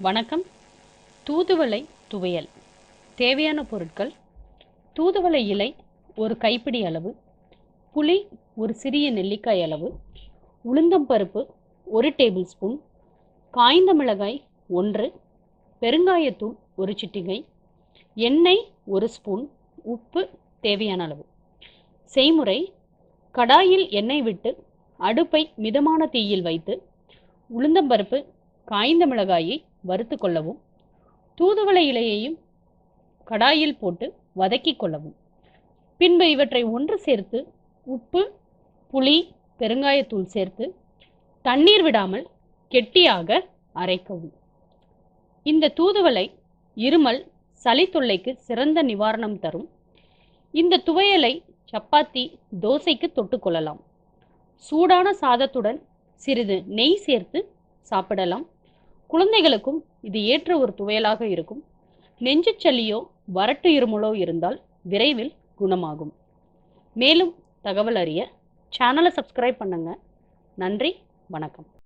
வணக்கம். தூதுவளை துவையல். தேவையான பொருட்கள். தூதுவளை இலை ஒரு கைப்பிடி அளவு. புளி ஒரு சிறிய நெல்லிக்காய் அளவு. உளுந்தம்பருப்பு ஒரு டேபிள் ஸ்பூன். காய்ந்த மிளகாய் ஒன்று. பெருங்காயத்தூள் ஒரு சிட்டிகை. எண்ணெய் ஒரு ஸ்பூன். உப்பு தேவையான அளவு. செய்முறை. கடாயில் எண்ணெய் விட்டு அடுப்பை மிதமான தீயில் வைத்து உளுந்தம்பருப்பு காய்ந்த மிளகாயை வறுத்து கொள்ளவும் தூதுவளை இலையையும் கடாயில் போட்டு வதக்கிக் கொள்ளவும். பின்பு இவற்றை ஒன்று சேர்த்து உப்பு புளி பெருங்காயத்தூள் சேர்த்து தண்ணீர் விடாமல் கெட்டியாக அரைக்கவும். இந்த தூதுவளை இருமல் சளி தொல்லைக்கு சிறந்த நிவாரணம் தரும். இந்த துவையலை சப்பாத்தி தோசைக்கு தொட்டுக்கொள்ளலாம் சூடான சாதத்துடன் சிறிது நெய் சேர்த்து சாப்பிடலாம். குழந்தைகளுக்கும் இது ஏற்ற ஒரு துவையலாக இருக்கும். நெஞ்சுச் சளியோ வறட்டு இருமலோ இருந்தால் விரைவில் குணமாகும். மேலும் தகவல் அறிய சேனலை சப்ஸ்கிரைப் பண்ணுங்க. நன்றி வணக்கம்.